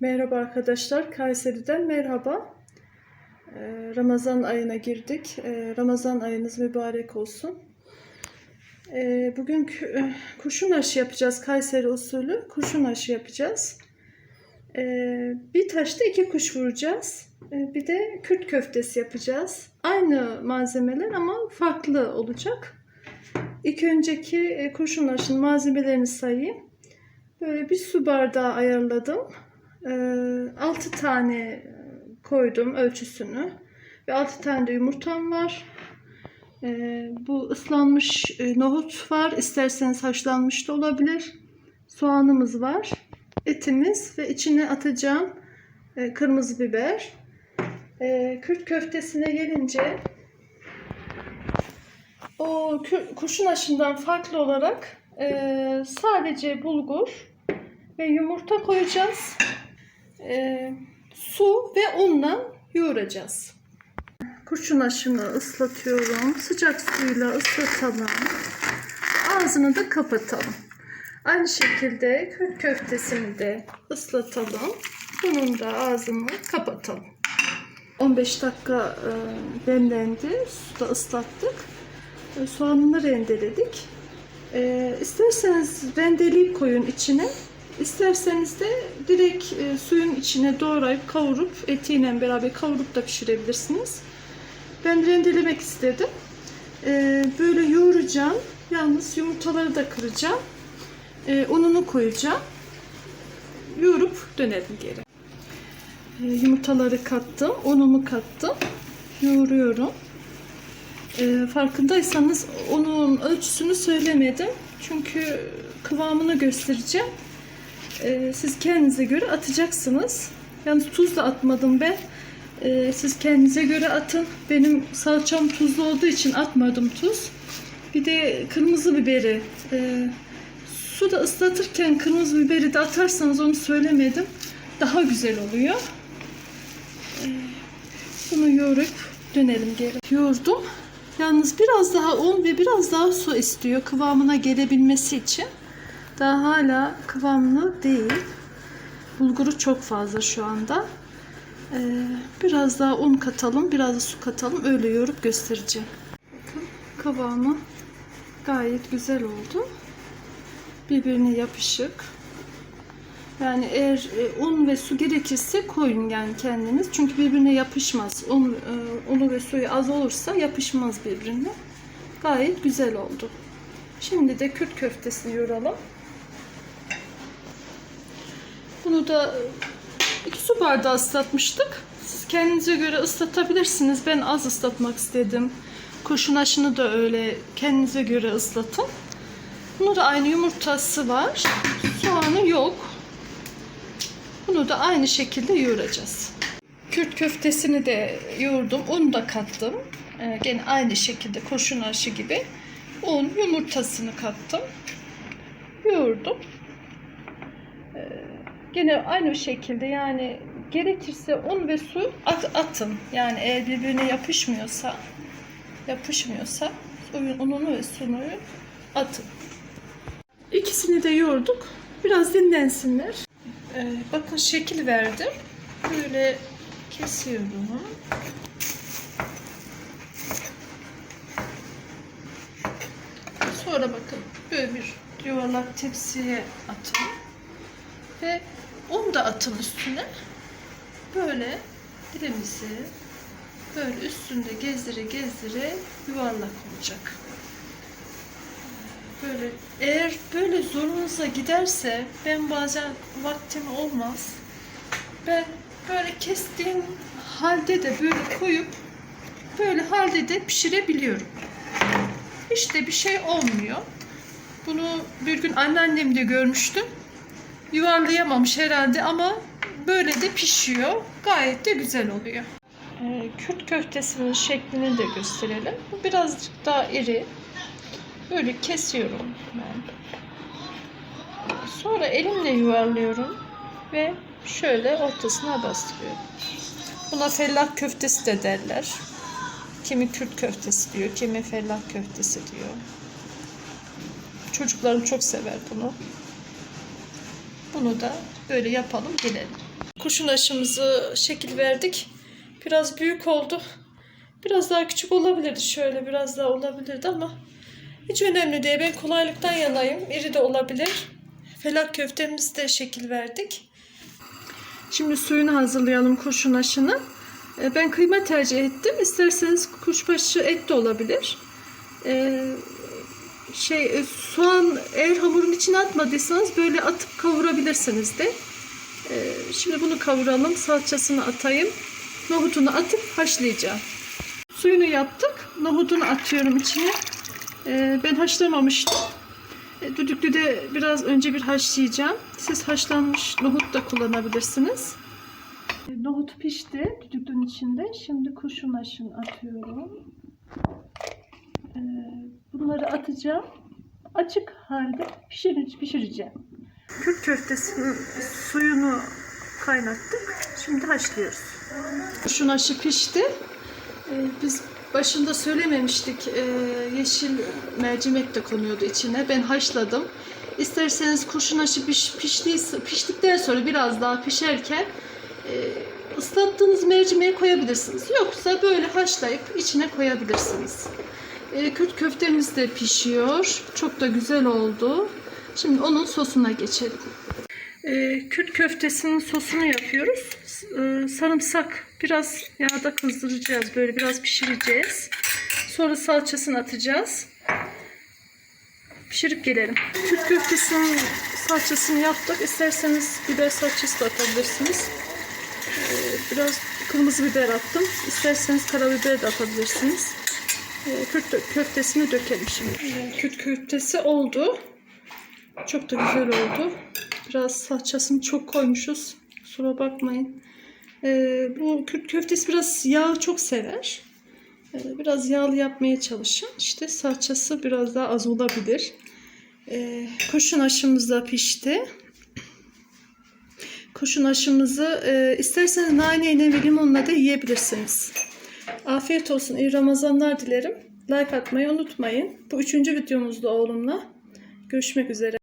Merhaba arkadaşlar, Kayseri'den merhaba. Ee, Ramazan ayına girdik. Ee, Ramazan ayınız mübarek olsun. Ee, bugün kü- e, kurşun aşı yapacağız, Kayseri usulü. Kurşun aşı yapacağız. Bir taşta iki kuş vuracağız. Bir de Kürt köftesi yapacağız. Aynı malzemeler ama farklı olacak. İlk önceki e, kurşun aşının malzemelerini sayayım. Böyle bir su bardağı ayarladım. 6 tane koydum ölçüsünü. Ve 6 tane de yumurtam var. Ee, bu ıslanmış e, nohut var. İsterseniz haşlanmış da olabilir. Soğanımız var. Etimiz ve içine atacağım e, kırmızı biber. Ee, Kürt köftesine gelince o kurşun aşından farklı olarak e, sadece bulgur ve yumurta koyacağız. Ee, su ve unla yoğuracağız. Kurşun aşını ıslatıyorum. Sıcak suyla ıslatalım. Ağzını da kapatalım. Aynı şekilde köftesini de ıslatalım. Bunun da ağzını kapatalım. 15 dakika e, demlendi. Suda ıslattık. E, soğanını rendeledik. E, isterseniz rendeleyip koyun içine. İsterseniz de direkt e, suyun içine doğrayıp kavurup etiyle beraber kavurup da pişirebilirsiniz. Ben rendelemek istedim. E, böyle yoğuracağım. Yalnız yumurtaları da kıracağım. E, ununu koyacağım. Yoğurup dönelim geri. E, yumurtaları kattım. Unumu kattım. Yoğuruyorum. E, farkındaysanız onun ölçüsünü söylemedim. Çünkü kıvamını göstereceğim. E, siz kendinize göre atacaksınız. Yalnız tuz da atmadım ben. E, siz kendinize göre atın. Benim salçam tuzlu olduğu için atmadım tuz. Bir de kırmızı biberi. E, suda ıslatırken kırmızı biberi de atarsanız onu söylemedim. Daha güzel oluyor. E, bunu yoğurup dönelim geri. Yoğurdum. Yalnız biraz daha un ve biraz daha su istiyor kıvamına gelebilmesi için. Daha hala kıvamlı değil. Bulguru çok fazla şu anda. Ee, biraz daha un katalım, biraz da su katalım. Öyle yoğurup göstereceğim. Bakın kıvamı gayet güzel oldu. Birbirine yapışık. Yani eğer e, un ve su gerekirse koyun yani kendiniz. Çünkü birbirine yapışmaz. Un, e, unu ve suyu az olursa yapışmaz birbirine. Gayet güzel oldu. Şimdi de Kürt köftesini yoğuralım. Bunu da iki su bardağı ıslatmıştık. Siz kendinize göre ıslatabilirsiniz. Ben az ıslatmak istedim. Kurşun aşını da öyle kendinize göre ıslatın. Bunu da aynı yumurtası var. Soğanı yok. Bunu da aynı şekilde yoğuracağız. Kürt köftesini de yoğurdum. Un da kattım. Ee, gene aynı şekilde kurşun aşı gibi. Un, yumurtasını kattım. Yoğurdum. Gene aynı şekilde yani gerekirse un ve su at, atın. Yani eğer birbirine yapışmıyorsa yapışmıyorsa suyun ununu ve suyunu atın. İkisini de yoğurduk. Biraz dinlensinler. Ee, bakın şekil verdim. Böyle kesiyorum. Sonra bakın böyle bir yuvarlak tepsiye atın ve un da atın üstüne. Böyle dilimizi böyle üstünde gezdire gezdire yuvarlak olacak. Böyle eğer böyle zorunuza giderse ben bazen vaktim olmaz. Ben böyle kestiğim halde de böyle koyup böyle halde de pişirebiliyorum. Hiç de bir şey olmuyor. Bunu bir gün anneannemde görmüştüm yuvarlayamamış herhalde ama böyle de pişiyor. Gayet de güzel oluyor. Ee, Kürt köftesinin şeklini de gösterelim. Bu birazcık daha iri. Böyle kesiyorum ben. Sonra elimle yuvarlıyorum ve şöyle ortasına bastırıyorum. Buna fellah köftesi de derler. Kimi Kürt köftesi diyor, kimi fellah köftesi diyor. Çocuklarım çok sever bunu. Bunu da böyle yapalım gelelim. Kuşun aşımızı şekil verdik. Biraz büyük oldu. Biraz daha küçük olabilirdi. Şöyle biraz daha olabilirdi ama hiç önemli değil. Ben kolaylıktan yanayım. İri de olabilir. Felak köftemizi de şekil verdik. Şimdi suyunu hazırlayalım kurşun aşını. E, Ben kıyma tercih ettim. İsterseniz kuşbaşı et de olabilir. E, şey e, soğan eğer hamurun içine atmadıysanız böyle atıp kavurabilirsiniz de. E, Şimdi bunu kavuralım. Salçasını atayım. Nohutunu atıp haşlayacağım. Suyunu yaptık. Nohutunu atıyorum içine. E, Ben haşlamamıştım. E, Düdüklü de biraz önce bir haşlayacağım. Siz haşlanmış nohut da kullanabilirsiniz. Nohut pişti düdüklünün içinde. Şimdi kurşun aşını atıyorum. E, Bunları atacağım. Açık halde pişir, pişireceğim. Kürt köftesinin suyunu kaynattık. Şimdi haşlıyoruz. Kurşun aşı pişti. E, Biz başında söylememiştik. e, Yeşil mercimek de konuyordu içine. Ben haşladım. İsterseniz kurşun aşı piş, piştiyse, piştikten sonra biraz daha pişerken ıslattığınız mercimeği koyabilirsiniz. Yoksa böyle haşlayıp içine koyabilirsiniz. E, Kürt köftemiz de pişiyor. Çok da güzel oldu. Şimdi onun sosuna geçelim. E, Kürt köftesinin sosunu yapıyoruz. E, sarımsak biraz yağda kızdıracağız. Böyle biraz pişireceğiz. Sonra salçasını atacağız. Pişirip gelelim. Kürt köftesinin salçasını yaptık. İsterseniz biber salçası da atabilirsiniz. E, biraz kırmızı biber attım. İsterseniz karabiber de atabilirsiniz. E, Kürt köftesini dökelim şimdi. E, Kürt köftesi oldu. Çok da güzel oldu. Biraz salçasını çok koymuşuz. Kusura bakmayın. Ee, bu Kürt köftesi biraz yağ çok sever. Ee, biraz yağlı yapmaya çalışın. İşte salçası biraz daha az olabilir. Ee, kurşun aşımız da pişti. Kurşun aşımızı e, isterseniz naneyle ve limonla da yiyebilirsiniz. Afiyet olsun. İyi Ramazanlar dilerim. Like atmayı unutmayın. Bu üçüncü videomuzda oğlumla. Görüşmek üzere.